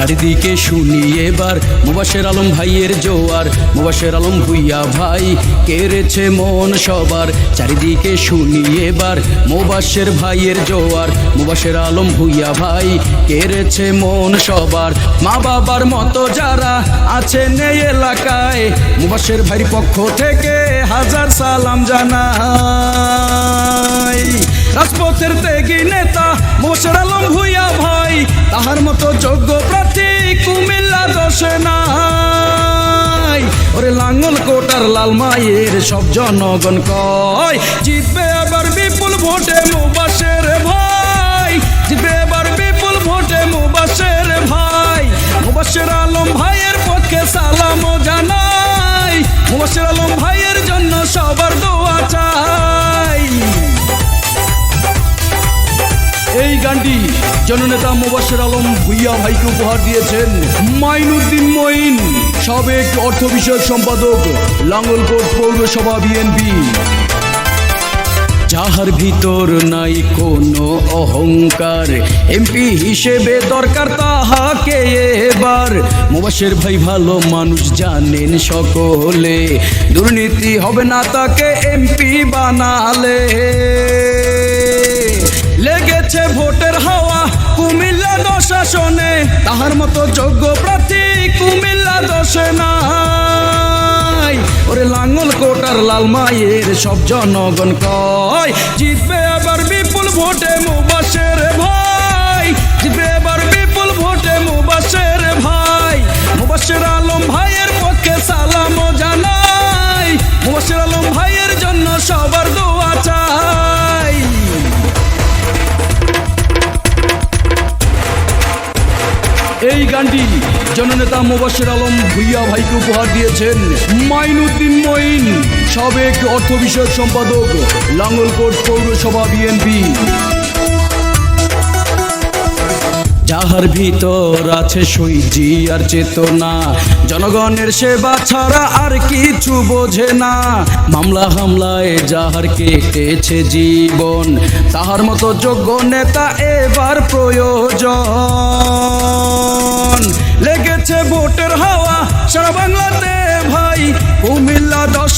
চারিদিকে শুনি এবার। মুবাসের আলম ভাইয়ের জোয়ার মুবাসের আলম ভুইয়া ভাই কেড়েছে মন সবার। চারিদিকে শুনি এবার মুবাসের ভাইয়ের জোয়ার মুবাসের আলম ভুইয়া ভাই কেড়েছে মন সবার। মা বাবার মতো যারা আছেন এই এলাকায় মুবাসের ভাইয়ের পক্ষ থেকে হাজার সালাম জানাই। রাজপথের ত্যাগী নেতা মোশার ভুইয়া ভাই, তাহার মতো যোগ্য প্রার্থী কুমিল্লা দশে নাই। ওরে লাঙ্গল কোটার লাল মায়ের সব জনগণ কয়, জিতবে এবার বিপুল ভোটে মুবাসের ভাই, জিতবে এবার বিপুল ভোটে মুবাসের ভাই। মুবাসের আলম ভাইয়ের পক্ষে সালাম জানাই মুবাসের আলম ভাইয়ের জন্য সবার জননেতা মুবাসের আলম ভুইয়া ভাইকে উপহার দিয়েছেন মাইনুদ্দিন মঈন। সাবেক অর্থ বিষয়ক সম্পাদক, লাঙ্গলকোট পৌরসভা বিএনপি। যাহার ভিতর নাই কোনো অহংকার, এমপি হিসেবে দরকার তাহাকে এবার। মুবাসের ভাই ভালো মানুষ জানেন সকলে, দুর্নীতি হবে না তাকে এমপি বানালে। লেগেছে ভোটের হাওয়া কুমিল্লা দশ আসনে তাহার মতো যোগ্য প্রার্থী কুমিল্লা দশে নাই। ওরে লাঙ্গল কোটার লাল মায়ের সব জনগণ কয়, জিতবে এই গানটি জননেতা মোবাসের আলম ভুইয়া ভাইকে উপহার দিয়েছেন। মাইনুদ্দিন মঈন, সাবেক অর্থ বিষয়ক সম্পাদক, লাঙ্গলকোট পৌরসভা বিএনপি। যাহার ভিতর আছে সৈজি আর চেতনা। জনগণের সেবা ছাড়া আর কিছু বোঝে না। মামলা হামলায় যাহার কেটেছে জীবন, তাহার মতো যোগ্য নেতা এবার প্রয়োজন। লেগেছে ভোটের হাওয়া সারা বাংলাতে ভাই, কুমিল্লা দশ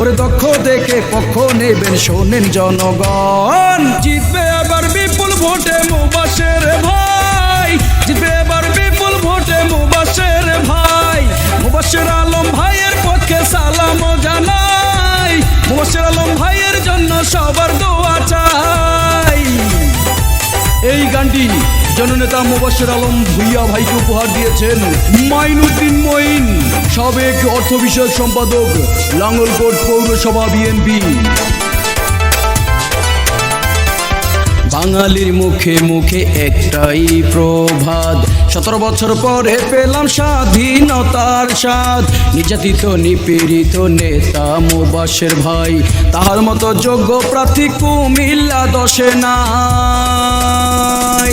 ওরে দক্ষ দেখে পক্ষ নেবেন শোনেন জনগণ। জিতবে এবার বিপুল ভোটে মুবাসের ভাই। জিতবে এবার বিপুল ভোটে মুবাসের ভাই। মুবাসের আলম ভাইয়ের পক্ষে সালাম জানাই। মুবাসের আলম ভাইয়ের জন্য সবার দোয়া চাই। এই গানটি জননেতা মুবাসের আলম ভুইয়া ভাইকে উপহার দিয়েছেন। মাইনুদ্দিন মঈন। সাবেক অর্থ বিষয়ক সম্পাদক, লাঙ্গলকোট পৌরসভা বিএনপি। বাঙালির মুখে মুখে একটাই প্রভাত সতেরো বছর পরে পেলাম স্বাধীনতার স্বাদ। নির্যাতিত, নিপীড়িত নেতা মোবাসের ভাই, তাহার মতো যোগ্য প্রার্থী কুমিল্লা দশে নাই।